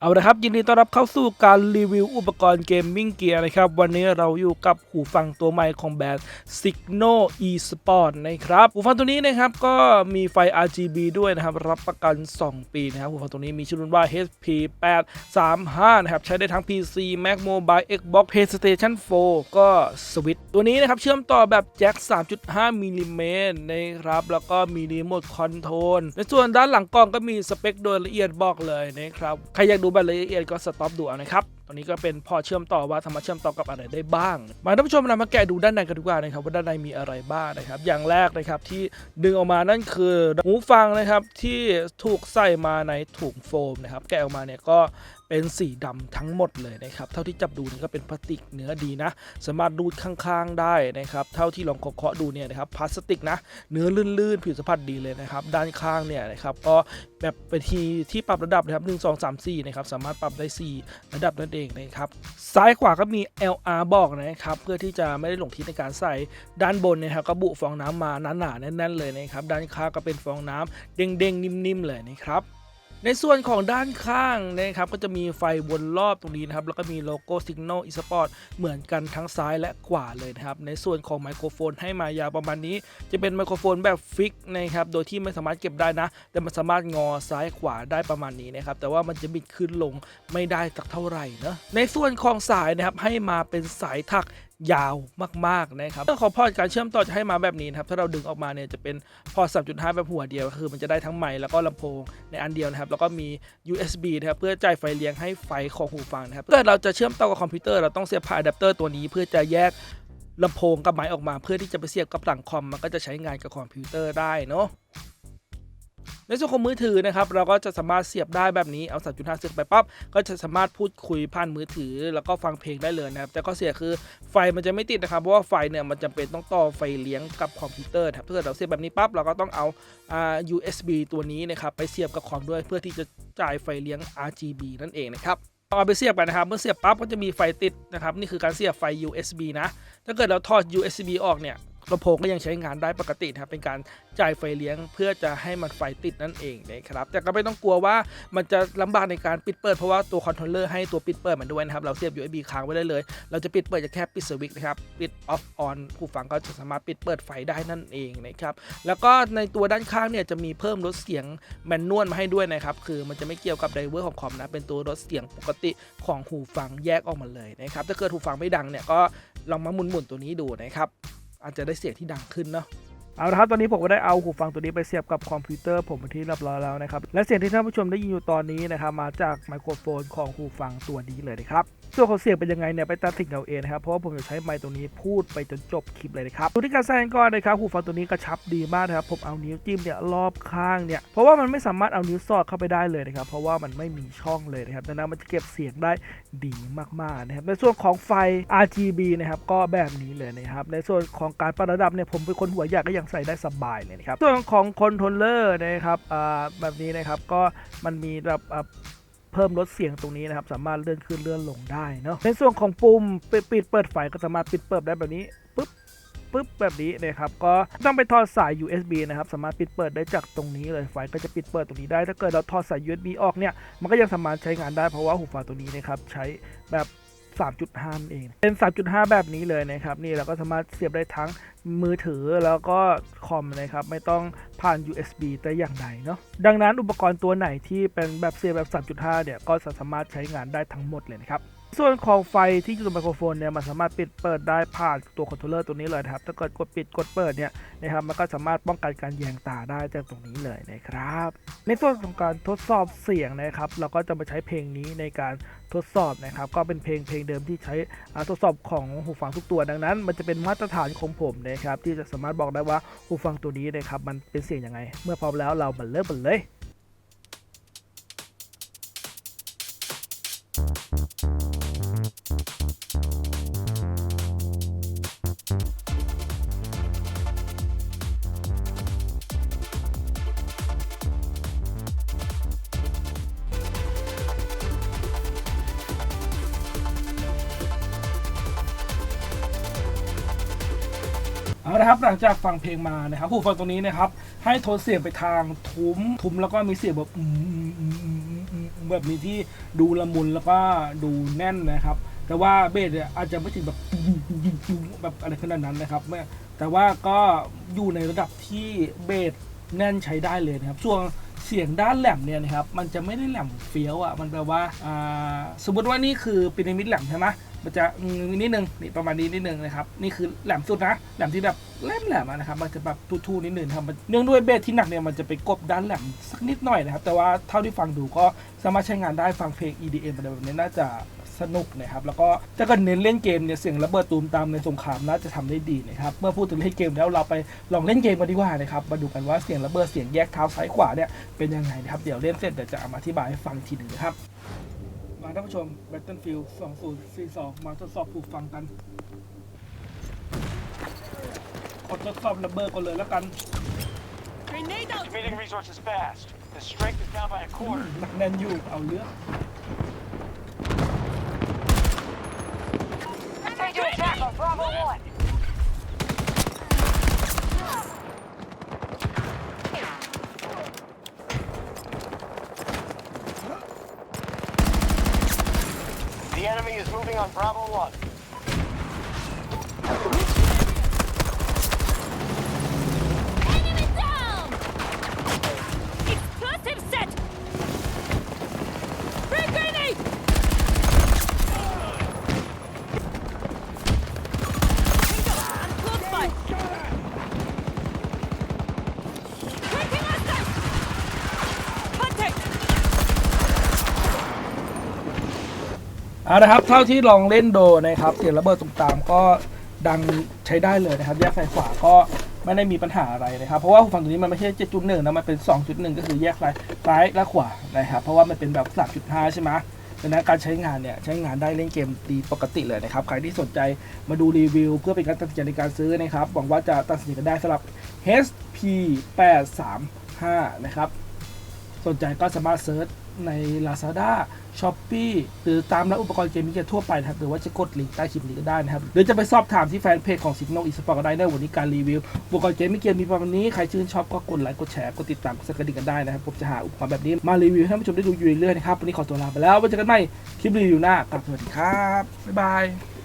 เอาละครับยินดีต้อนรับเข้าสู่การรีวิวอุปกรณ์เกมมิ่งเกียร์นะครับ วันนี้เราอยู่กับหูฟังตัวใหม่ของแบรนด์ Signo eSport นะครับหูฟังตัวนี้นะครับก็มีไฟ RGB ด้วยนะครับ รับประกัน 2 ปีนะครับหูฟังตัวนี้มีชื่อรุ่นว่า HP 835นะครับใช้ได้ทั้ง PC Mac Mobile Xbox PlayStation 4 ก็ Switch ตัวนี้นะครับเชื่อมต่อแบบแจ็ค 3.5มิลลิเมตรนะครับแล้วก็มีรีโมทคอนโทรลในส่วนด้านหลังกล้องก็มีสเปคโดยละเอียดบอกเลยนะครับใครอยากดูแบบละเอียดก็สต็อปดูเอานะครับ ตอนนี้ก็เป็นพอเชื่อมต่อว่าสามารถเชื่อมต่อกับอะไรได้บ้าง มาท่านผู้ชมเรามาแกะดูด้านในกันดีกว่านะครับว่าด้านในมีอะไรบ้างนะครับ อย่างแรกนะครับที่ดึงออกมานั่นคือหูฟังนะครับที่ถูกใส่มาในถุงโฟมนะครับ แกะออกมาเนี่ยก็เป็นสีดำทั้งหมดเลยนะครับ เท่าที่จับดูนี่ก็เป็นพลาสติกเนื้อดีนะ สามารถดูดข้างๆได้นะครับ เท่าที่ลองเคาะๆดูเนี่ยนะครับพลาสติกนะ เนื้อลื่นๆผิวสัมผัสดีเลยนะครับ ด้านข้างเนี่ยนะครับก็แบบเป็นทีที่ปรับระดับนะครับ1 2 3 4นะครับสามารถปรับได้ 4 ระดับนั่นเองนะครับซ้ายขวาก็มี LR บอกนะครับเพื่อที่จะไม่ได้หลงทิศในการใส่ด้านบนนะครับก็บุฟองน้ำมาหนาๆแน่นๆเลยนะครับด้านข้างก็เป็นฟองน้ำเด้งๆนิ่มๆเลยนะครับ ในส่วนของด้านข้างนะครับก็จะมีไฟวนรอบตรงนี้นะครับแล้วก็มีโลโก้ Signal eSport เหมือนกันทั้งซ้ายและขวาเลยนะครับในส่วนของไมโครโฟนให้มายาวประมาณนี้ จะเป็นไมโครโฟนแบบฟิกนะครับโดยที่ไม่สามารถเก็บได้นะ แต่มันสามารถงอซ้ายขวาได้ประมาณนี้นะครับแต่ว่ามันจะบิดขึ้นลงไม่ได้สักเท่าไหร่นะในส่วนของสายนะครับให้มาเป็นสายถัก ยาวมากๆนะครับเรื่องของพอร์ตการเชื่อมต่อจะให้มาแบบนี้นะครับถ้าเราดึงออกมาเนี่ยจะเป็นพอร์ต 3.5 แบบหัวเดียว คือมันจะได้ทั้งไมค์แล้วก็ลำโพงในอันเดียวนะครับแล้วก็มี USB นะครับเพื่อจ่ายไฟเลี้ยงให้ไฟของหูฟังนะครับถ้าเกิดเราจะเชื่อมต่อกับคอมพิวเตอร์เราต้องเสียบผ่านอะแดปเตอร์ตัวนี้เพื่อจะแยกลำโพงกับไมค์ออกมา เพื่อที่จะไปเสียบกับหลังคอมมันก็จะใช้งานกับคอมพิวเตอร์ได้เนาะ ในส่วนของมือถือนะครับเราก็จะสามารถเสียบได้แบบนี้เอา 3.5 เสียบไปปั๊บก็จะสามารถพูดคุยผ่านมือถือ แล้วก็ฟังเพลงได้เลยนะครับแต่ก็เสียคือไฟมันจะไม่ติดนะครับเพราะว่าไฟเนี่ยมันจำเป็นต้องต่อไฟเลี้ยงกับคอมพิวเตอร์ครับถ้าเกิดเราเสียบแบบนี้ปั๊บเราก็ต้องเอาอ่า USB ตัวนี้นะครับไปเสียบกับคอมด้วยเพื่อที่จะจ่ายไฟเลี้ยง RGB นั่นเองนะครับเอาไปเสียบไปนะครับ เมื่อเสียบปั๊บก็จะมีไฟติดนะครับ นี่คือการเสียบไฟ USB นะ ถ้าเกิดเราถอด USB ออกเนี่ย ลำโพงก็ยังใช้งานได้ปกตินะครับเป็นการจ่ายไฟเลี้ยงเพื่อจะให้มันไฟติดนั่นเองนะครับแต่ก็ไม่ต้องกลัวว่ามันจะลำบากในการปิดเปิดเพราะว่าตัวคอนโทรลเลอร์ให้ตัวปิดเปิดมันด้วยนะครับเราเสียบ USB ค้างไว้ได้เลย เราจะปิดเปิดจะแค่ปิดสวิตช์นะครับปิด off on ผู้ฟังก็จะสามารถปิดเปิดไฟได้นั่นเองนะครับแล้วก็ในตัวด้านข้างเนี่ยจะมีเพิ่มลดเสียงแมนนวลมาให้ด้วยนะครับคือมันจะไม่เกี่ยวกับไดเวอร์ของคอมนะเป็นตัวลดเสียงปกติของหูฟังแยกออกมาเลยนะครับถ้าเกิดหูฟังไม่ดังเนี่ยก็ลองมาหมุนๆตัวนี้ดูนะครับ อาจจะได้เสียงที่ดังขึ้นเนาะ เอาละครับตอนนี้ผมก็ได้เอาหูฟังตัวนี้ไปเสียบกับคอมพิวเตอร์ผมเป็นที่เรียบร้อยแล้วนะครับ และเสียงที่ท่านผู้ชมได้ยินอยู่ตอนนี้นะครับมาจากไมโครโฟนของหูฟังตัวนี้เลยนะครับส่วนของเสียงเป็นยังไงเนี่ยไปตัดสินเอาเองนะครับเพราะว่าผมจะใช้ไมค์ตัวนี้พูดไปจนจบคลิปเลยนะครับดูที่การใส่กันก่อนนะครับหูฟังตัวนี้กระชับดีมากนะครับผมเอานิ้วจิ้มเนี่ยรอบข้างเนี่ยเพราะว่ามันไม่สามารถเอานิ้วสอดเข้าไปได้เลยนะครับเพราะว่ามันไม่มีช่องเลยนะครับดังนั้นมันจะเก็บเสียงได้ดีมากๆนะครับในส่วนของไฟ RGB นะครับก็แบบนี้เลยนะครับในส่วนของการปรับระดับเนี่ยผมเป็นคนหัวใหญ่ก็ยังใส่ได้สบายเลยนะครับส่วนของคอนโทรลเลอร์นะครับอ่าแบบนี้นะครับก็มันมีแบบเพิ่มลดเสียงตรงนี้นะครับ สามารถเลื่อนขึ้นเลื่อนลงได้เนาะในส่วนของปุ่มปิดปิดเปิดไฟก็สามารถปิดเปิดได้แบบนี้ปึ๊บปึ๊บแบบนี้นะครับก็ต้องไปถอดสาย USB นะครับสามารถปิดเปิดได้จากตรงนี้เลยไฟก็จะปิดเปิดตรงนี้ได้ ถ้าเกิดเราถอดสาย USB ออกเนี่ยมันก็ยังสามารถใช้งานได้เพราะว่าหูฟังตัวนี้นะครับใช้แบบ 3.5 เอง เป็น 3.5 แบบนี้เลยนะครับ นี่เราก็สามารถเสียบได้ทั้งมือถือแล้วก็คอมนะครับ ไม่ต้องผ่าน USB แต่อย่างใดเนาะ ดังนั้นอุปกรณ์ตัวไหนที่เป็นแบบเสียบแบบ 3.5 เนี่ย ก็สามารถใช้งานได้ทั้งหมดเลยนะครับ ส่วนของไฟที่อยู่ตรงไมโครโฟนเนี่ยมันสามารถปิดเปิดได้ผ่านตัวคอนโทรลเลอร์ตัวนี้เลยนะครับถ้าเกิดกดปิดกดเปิดเนี่ยนะครับมันก็สามารถป้องกันการแยงตาได้จากตรงนี้เลยนะครับ ในส่วนของการทดสอบเสียงนะครับเราก็จะมาใช้เพลงนี้ในการทดสอบนะครับก็เป็นเพลงเพลงเดิมที่ใช้อาทดสอบของหูฟังทุกตัวดังนั้น มันจะเป็นมาตรฐานของผมนะครับที่จะสามารถบอกได้ว่าหูฟังตัวนี้นะครับมันเป็นเสียงยังไง เมื่อพร้อมแล้วเรามาเริ่มกันเลย นะครับ หลังจากฟังเพลงมานะครับหูฟังตรงนี้นะครับ ให้โทนเสียงไปทางทุ้มทุ้มแล้วก็มีเสียงแบบแบบนี้ที่ดูละมุนแล้วก็ดูแน่นนะครับ แต่ว่าเบสเนี่ยอาจจะไม่ถึงแบบแบบอะไรขนาดนั้นนะครับแต่ว่าก็อยู่ในระดับที่เบสแน่นใช้ได้เลยนะครับ ส่วนเสียงด้านแหลมเนี่ยนะครับ มันจะไม่ได้แหลมเฟี้ยวอะ มันแปลว่าอ่าสมมติว่านี่คือพีระมิดแหลมใช่ไหม มันจะอืมนิดนึงนี่ประมาณนี้นิดนึงนะครับนี่คือแหลมสุดนะแหลมที่แบบแหลมแหลมนะครับมันจะแบบทู่ๆนิดนึงครับมันเนื่องด้วยเบสที่หนักเนี่ยมันจะไปกบด้านแหลมสักนิดหน่อยนะครับแต่ว่าเท่าที่ฟังดูก็สามารถใช้งานได้ฟังเพลง EDM อะไรแบบนี้น่าจะสนุกนะครับแล้วก็ถ้าเกิดเน้นเล่นเกมเนี่ยเสียงระเบิดตูมตามในสงครามน่าจะทำได้ดีนะครับเมื่อพูดถึงเล่นเกมแล้วเราไปลองเล่นเกมกันดีกว่านะครับมาดูกันว่าเสียงระเบิดเสียงแยกเท้าซ้ายขวาเนี่ยเป็นยังไงนะครับเดี๋ยวเล่นเสร็จเดี๋ยวจะเอามาอธิบายให้ฟังทีหนึ่งนะครับ มาท่านผู้ชม Battlefield 2042 มาทดสอบผูกฟังกันขอทดสอบระเบิดก่อนเลยแล้วกัน Grenade out! Activating resources fast. The strength is down by a quarter. หนักแน่นอยู่เอาเรื่อง Taking attack on Bravo 1! On Bravo 1. เอาละครับ เท่าที่ลองเล่นโดนะครับ เสียงระเบิดตรงตามก็ดังใช้ได้เลยนะครับ แยกซ้ายขวาก็ไม่ได้มีปัญหาอะไรนะครับ เพราะว่าฝั่งตัวนี้มันไม่ใช่ 7.1 นะ มันเป็น 2.1 ก็คือแยกซ้ายซ้ายและขวานะครับ เพราะว่ามันเป็นแบบ 3.5 ใช่ไหมดังนั้นการใช้งานเนี่ยใช้งานได้เล่นเกมดีปกติเลยนะครับ ใครที่สนใจมาดูรีวิว เพื่อเป็นการตัดสินใจในการซื้อนะครับ หวังว่าจะตัดสินใจกันได้สำหรับ HP 835นะครับ สนใจก็สามารถเซิร์ช ใน Lazada Shopee หรือตามร้านอุปกรณ์เกมมิ่งทั่วไปนะครับหรือว่าจะกดลิงก์ใต้คลิปนี้ก็ได้นะครับ หรือจะไปสอบถามที่แฟนเพจของสิบโนอีสปอร์ตก็ได้ในวันนี้การรีวิวอุปกรณ์เกมมิ่งเกมมีประมาณนี้ ใครชื่นชอบก็กดไลค์กดแชร์กดติดตามกดสั่นกระดิ่งกันได้นะครับ ผมจะหาอุปกรณ์แบบนี้มารีวิวให้ท่านผู้ชมได้ดูอยู่เรื่อยๆนะครับวันนี้ขอตัวลาไปแล้วไว้เจอกันใหม่คลิปรีวิวหน้าครับสวัสดีครับบ๊ายบาย